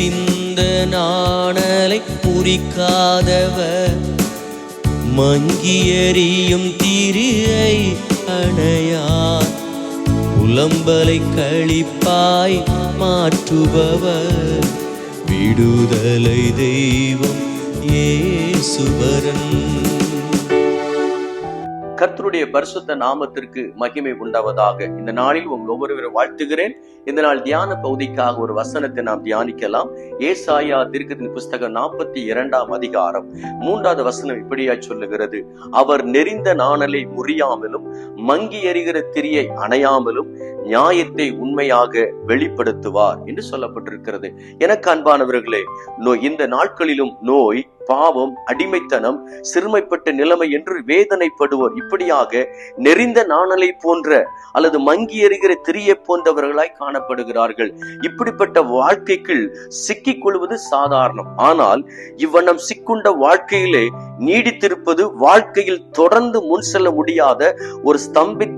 நெறிந்த நாணலை முறிக்காதவர் மங்கியறியும் திரியை அணையார். புலம்பலை கழிப்பாய் மாற்றுபவர். விடுதலை தெய்வம் ஏ சுவரன் கர்த்தருடைய பரிசுத்த நாமத்திற்கு மகிமை உண்டாவதாக. இந்த நாளில் உங்கள் ஒவ்வொருவரும் வாழ்த்துகிறேன். இந்த நாள் தியான பகுதிக்காக ஒரு வசனத்தை நாம் தியானிக்கலாம். ஏசாயா தீர்க்கத்தின் புஸ்தகம் நாற்பத்தி இரண்டாம் அதிகாரம் மூன்றாவது வசனம் இப்படியா சொல்லுகிறது. அவர் நெறிந்த நாணலை முறியாமலும் மங்கி எறிகிற திரியை அணையாமலும் நியாயத்தை உண்மையாக வெளிப்படுத்துவார் என்று சொல்லப்பட்டிருக்கிறது. எனக்கு அன்பானவர்களே நோய் இந்த நாட்களிலும் நோய் பாவம் அடிமைத்தனம் சிறுமைப்பட்ட நிலைமை என்று வேதனைப்படுவோர். இப்படியாக நெறிந்த நாணலை போன்ற அல்லது மங்கி எறிகிற திரியை போன்றவர்களாய் காணப்படுகிறார்கள். இப்படிப்பட்ட வாழ்க்கைக்குள் சிக்கிக் கொள்வது சாதாரணம். ஆனால் இவ்வண்ணம் சிக்குண்ட வாழ்க்கையிலே நீடித்திருப்பது வாழ்க்கையில் தொடர்ந்து முன் செல்ல முடியாத ஒரு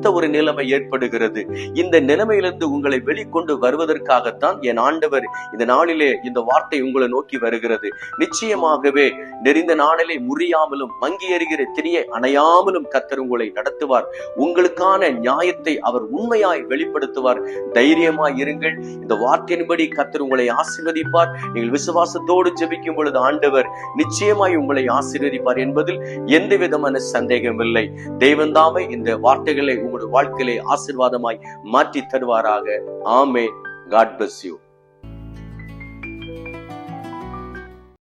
ஸ்தம்பித்த ஒரு நிலைமை ஏற்படுகிறது. இந்த நிலைமையிலிருந்து உங்களை வெளிக்கொண்டு வருவதற்காகத்தான் என் ஆண்டவர் இந்த நாளிலே இந்த வார்த்தை உங்களை நோக்கி வருகிறது. நிச்சயமாகவே நெறிந்த நாளிலே முறியாமலும் மங்கி எறிகிற திரியை அணையாமலும் கத்தர் உங்களை நடத்துவார். உங்களுக்கான நியாயத்தை அவர் உண்மையாய் வெளிப்படுத்துவார். தைரியமாய் இருங்கள். இந்த வார்த்தையின்படி கத்தர் உங்களை ஆசீர்வதிப்பார். நீங்கள் விசுவாசத்தோடு ஜெபிக்கும் பொழுது ஆண்டவர் நிச்சயமாய் உங்களை ஆசீர்வதிப்பார் என்பதில் எந்த விதமான சந்தேகம் இல்லை தெய்வந்தாமே இந்த வார்த்தைகளை உங்களுடைய வாழ்க்கையிலே ஆசீர்வாதமாய் மாற்றி தருவாராக. ஆமே காட் பிளஸ் யூ